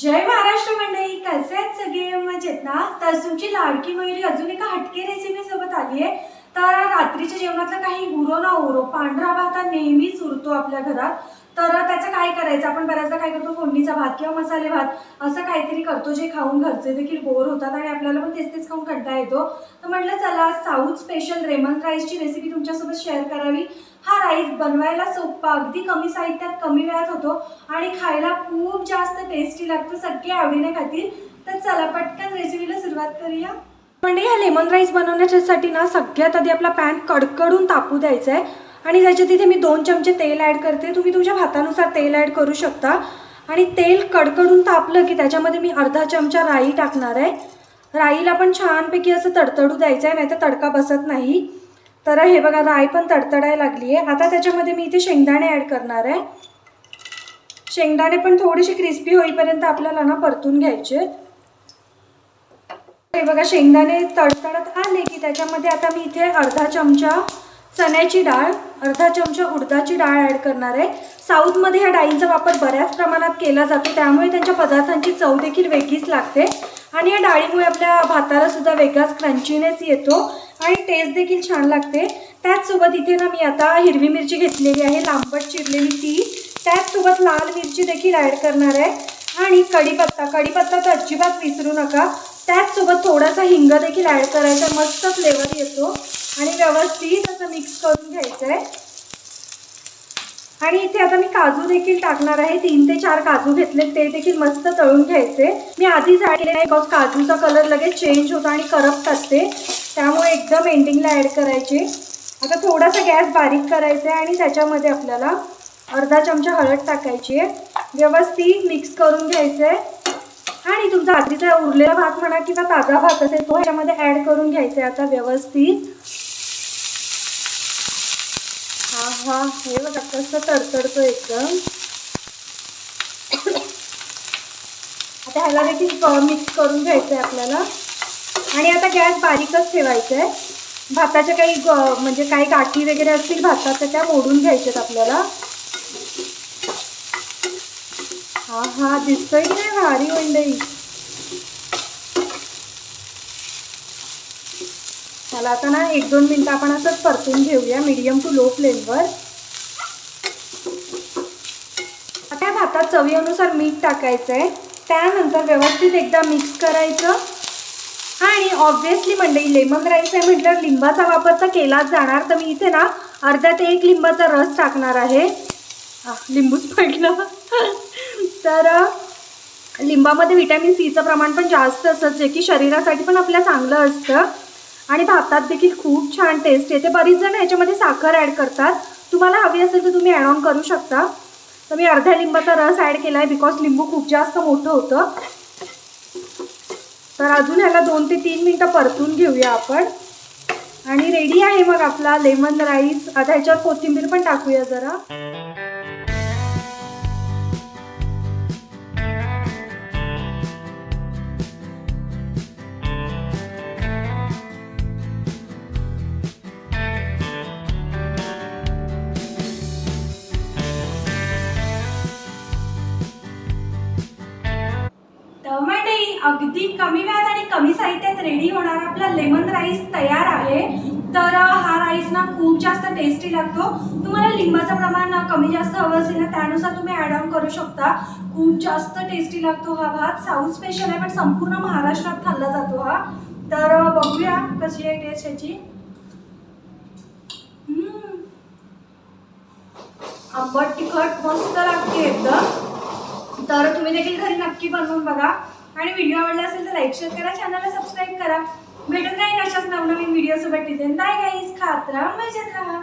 જય મહારાજ ना? तर तुमची लाडकी मयुरी अजून एका हटके रेसिपी सोबत आली आहे. तर रात्रीच्या जेवणातलं काही उरो ना उरो पांढरा भात हा नेहमीच उरतो आपल्या घरात. तर त्याचं काय करायचं? आपण बऱ्याचदा काय करतो? फोडणीचा भात किंवा मसाले भात असं काहीतरी करतो जे खाऊन घरचे देखील बोर होतात आणि आपल्याला पण तेच तेच खाऊन कंटा येतो. तर म्हटलं चला साऊथ स्पेशल रेमन राईसची रेसिपी तुमच्यासोबत शेअर करावी. हा राईस बनवायला सोपा अगदी कमी साहित्यात कमी वेळात होतो आणि खायला खूप जास्त टेस्टी लागतो. सगळे आवडीने खातील. तर चला पटकन रेसिपीला सुरुवात करूया. म्हणजे ह्या लेमन राईस बनवण्याच्यासाठी ना सगळ्यात आधी आपला पॅन कडकडून तापू द्यायचा आहे. आणि त्याच्या तिथे मी दोन चमचे तेल ॲड करते. तुम्ही तुमच्या भातानुसार तेल ॲड करू शकता. आणि तेल कडकडून तापलं की त्याच्यामध्ये मी अर्धा चमचा राई टाकणार आहे. राईला पण छानपैकी असं तडतडू द्यायचं आहे नाही तर तडका बसत नाही. तर हे बघा राई पण तडतडायला लागली आहे आता त्याच्यामध्ये मी इथे शेंगदाणे ॲड करणार आहे. शेंगदाणे पण थोडेसे क्रिस्पी होईपर्यंत आपल्याला ना परतून घ्यायचे. हे बघा शेंगदाणे तडतडत आले की त्याच्यामध्ये आता मी इथे अर्धा चमचा चण्याची डाळ अर्धा चमचा उडदाची डाळ ॲड करणार आहे. साऊथमध्ये ह्या डाळींचा वापर बऱ्याच प्रमाणात केला जातो त्यामुळे त्यांच्या पदार्थांची चव देखील वेगळीच लागते. आणि या डाळीमुळे आपल्या भाताला सुद्धा वेगळाच क्रंचीनेस येतो आणि टेस्ट देखील छान लागते. त्याचसोबत इथे ना मी आता हिरवी मिरची घेतलेली आहे लांबट चिरलेली ती. त्याचसोबत लाल मिरची देखील ॲड करणार आहे. आणि कढीपत्ता कढीपत्ता तर अजिबात विसरू नका. त्याचसोबत थोडासा हिंग देखील ॲड करायचा मस्त फ्लेवर येतो. आणि व्यवस्थित असं मिक्स करून घ्यायचं आहे आणि इथे आता मी काजू देखील टाकणार आहे. तीन ते चार काजू घेतले ते देखील मस्त तळून घ्यायचे. मी आधीच ॲड केले नाही बिकॉज काजूचा कलर लगेच चेंज होतो आणि करपतात ते. त्यामुळे एकदम एंडिंगला ॲड करायचे. आता थोडासा गॅस बारीक करायचा आहे आणि त्याच्यामध्ये आपल्याला अर्धा चमचा हळद टाकायची आहे. व्यवस्थित मिक्स करून घ्यायचं आहे. आणि तुमचा आधीचा उरलेला भात म्हणा किंवा ताजा भात असेल तो ह्याच्यामध्ये ॲड करून घ्यायचा आहे. आता व्यवस्थित. हा हा हे बघा कसं तडतडतो एकदम. आता ह्याला देखील मिक्स करून घ्यायचं आहे आपल्याला. आणि आता गॅस बारीकच ठेवायचा आहे. भाताच्या काही म्हणजे काही गाठी वगैरे असतील भातात त्या मोडून घ्यायच्यात आपल्याला. हा हा दिसतोय की नाही भारी मंडई त्याला आता ना एक दोन मिनटं आपण असंच परतून घेऊया मीडियम टू लो फ्लेमवर आता भातात चवीनुसार मीठ टाकायचं आहे त्यानंतर व्यवस्थित एकदा मिक्स करायचं. आणि ऑब्व्हियसली मंडई लेमन राईस आहे म्हटलं लिंबाचा वापर तर केलाच जाणार. तर मी इथे ना अर्धा ते एक लिंबाचा रस टाकणार आहे. लिंबूच पडलं. तर लिंबामध्ये विटॅमिन सीचं प्रमाण पण जास्त असतं जे की शरीरासाठी पण आपल्या चांगलं असतं. आणि भातात देखील खूप छान टेस्ट येते. बरीच जण याच्यामध्ये साखर ॲड करतात. तुम्हाला हवी असेल तर तुम्ही ॲड ऑन करू शकता. तर मी अर्ध्या लिंबाचा रस ॲड केला आहे बिकॉज लिंबू खूप जास्त मोठं होतं. तर अजून ह्याला दोन ते तीन मिनटं परतून घेऊया आपण. आणि रेडी आहे मग आपला लेमन राईस आता ह्याच्यावर कोथिंबीर पण टाकूया जरा. अगदी कमी वेळात आणि कमी साहित्यात रेडी होणार आपला लेमन राईस तयार आहे. तर हा राईस ना खूप जास्त टेस्टी लागतो. तुम्हाला लिंबाचं प्रमाण कमी जास्त हवं असेल ना त्यानुसार तुम्ही ॲड ऑन करू शकता. खूप जास्त टेस्टी लागतो हा भात. साऊथ स्पेशल आहे पण संपूर्ण महाराष्ट्रात खाल्ला जातो हा. तर बघूया कशी आहे टेस्ट याची आंबट तिखट मस्त लागते एकदम. तर तुम्ही देखील घरी नक्की बनवून बघा. आणि व्हिडिओ आवडला असेल तर लाईक शेअर करा. चॅनलला सबस्क्राईब करा. भेटत राहील अशाच नवनवीन व्हिडिओसोबत तिथे. बाय गाईज खात राहा. मजेत राहा.